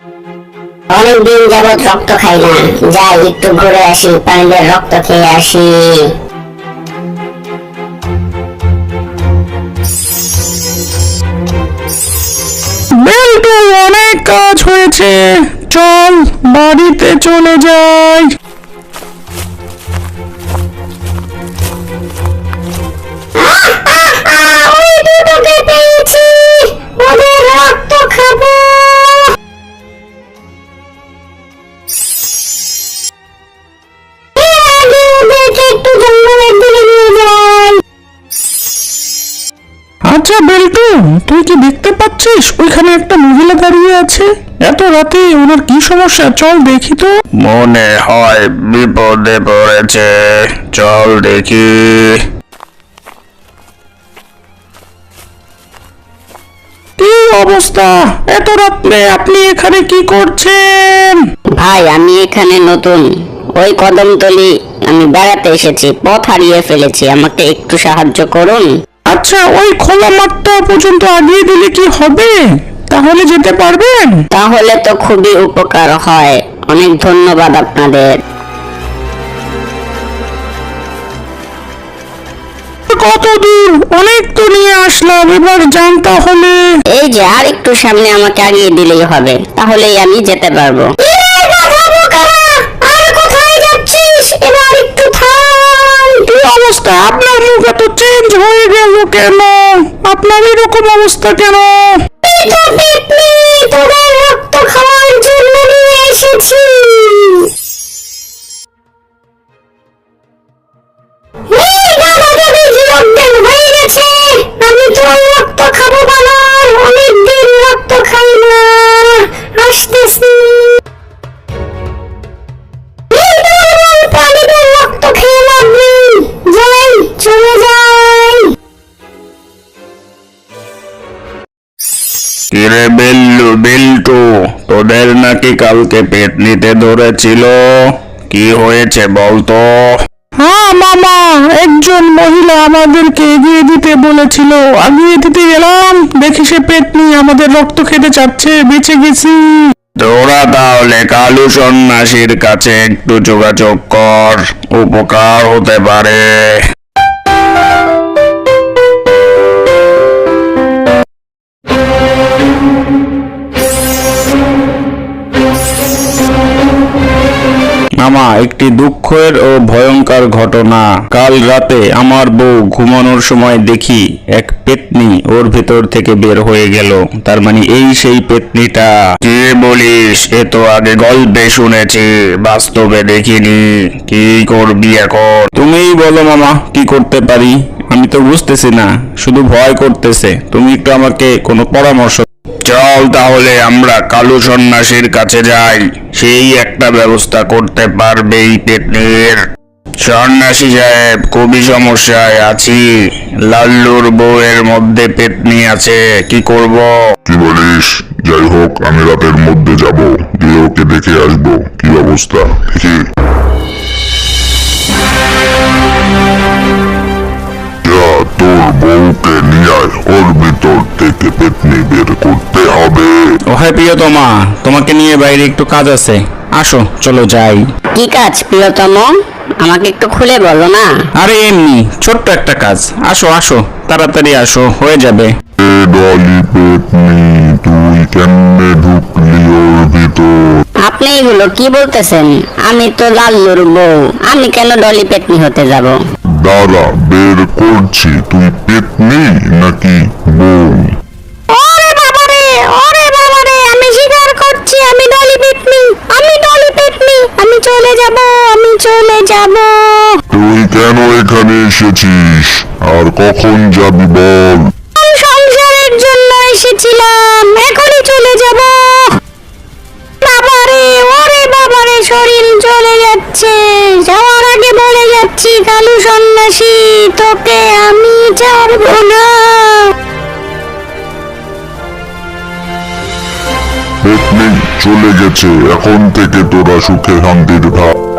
অনেকদিন যাবৎ রক্ত খাই না। যাই, একটু ঘুরে আসি প্রাণীদের রক্ত খেয়ে আসি। অনেক কাজ হয়েছে। চল বাড়িতে চলে যাই। আচ্ছা বেল্টু তুই কি দেখতে পাচ্ছিস? ওইখানে একটা মহিলা দাঁড়িয়ে আছে। এত রাতে ওনার কি সমস্যা? চল দেখি তো। মনে হয় বিপদে পড়েছে। চল দেখি। কি অবস্থা? এত রাত্রে আপনি এখানে কি করছেন? ভাই আমি এখানে নতুন। ওই কদমতলি আমি বেড়াতে এসেছি পথ হারিয়ে ফেলেছি। আমাকে একটু সাহায্য করুন। আচ্ছা ওই খোলা মাঠটা পর্যন্ত আগিয়ে দিলে কি হবে? তাহলে যেতে পারবেন? তাহলে তো খুবই উপকার হয়। অনেক ধন্যবাদ আপনাদের। কত দূর অনেক তো নিয়ে আসলাম এবার যান তাহলে। এই যে আর একটু সামনে আমাকে আগিয়ে দিলেই হবে। তাহলেই আমি যেতে পারব। অবস্থা? চেঞ্জ হয়ে গেল কেন? আপনার এরকম অবস্থা কেন? কিরে বেল্লু বিল্টু তোদের নাকি কালকে পেট নিতে ধরেছিল? কি হয়েছে বলতো হ্যাঁ মামা একজন মহিলা আমাদেরকে এগিয়ে দিতে বলেছিল। এগিয়ে দিতে গেলাম দেখি সে পেট নিয়ে আমাদের রক্ত খেতে চাচ্ছে বেঁচে গেছি। তোরা তাহলে কালু সন্ন্যাসীর কাছে একটু যোগাযোগ কর উপকার হতে পারে। মামা একটি দুঃখের ও ভয়ঙ্কর ঘটনা। কাল রাতে আমার বউ ঘুমানোর সময় দেখি এক পেতনি ওর ভেতর থেকে বের হয়ে গেল। তার মানে এই সেই পেতনিটা। কি বলিস? এ তো আগে গল্পে শুনেছি, বাস্তবে দেখিনি। কি করবি এখন? তুমিই বলো মামা, কি করতে পারি? আমি তো বুঝতেছি না, শুধু ভয় করতেছে। তুমি একটু আমাকে কোনো পরামর্শ চল তাহলে আমরা কালু সন্ন্যাসীর কাছে যাই। সেই একটা ব্যবস্থা করতে পারবে এই সন্ন্যাসী সাহেব, খুবই সমস্যায় আছি। লাল্লুর বউয়ের মধ্যে পেটনি আছে, কি করব? কি বলিস? যাই হোক, আমি রাতের মধ্যে যাব, গিয়ে ওকে দেখে আসব, কি অবস্থা, দেখি। তোর বউকে নিয়ে ওর ভিতর থেকে পেতনি বের করতে হবে। ও হ্যাঁ প্রিয়তমা তোমাকে নিয়ে বাইরে একটু কাজ আছে। আসো চলো যাই। কি কাজ প্রিয়তম? আমাকে একটু খুলে বলো না। আরে এমনি ছোট্ট একটা কাজ। আসো আসো তাড়াতাড়ি আসো হয়ে যাবে। এ ডলি পেতনি তুই কেমনে ঢুকলি ওর ভিতর? আপনি এগুলো কি বলতেছেন? আমি তো লাল্লুর বউ। আমি কেন ডলি পেটনি হতে যাব? দাঁড়া বের করছি। তুই পেতনি নাকি বউ? ওরে বাবারে ওরে বাবারে আমি স্বীকার করছি আমি ডলি আমি ডলি পেটনি আমি চলে যাব আমি চলে যাব। তুই কেন এখানে এসেছিস? আর কখন যাবি বল? কালু সন্ন্যাসী তোকে আমি ছাড়ব না। চলে গেছে এখন থেকে তোরা সুখে শান্তির থাক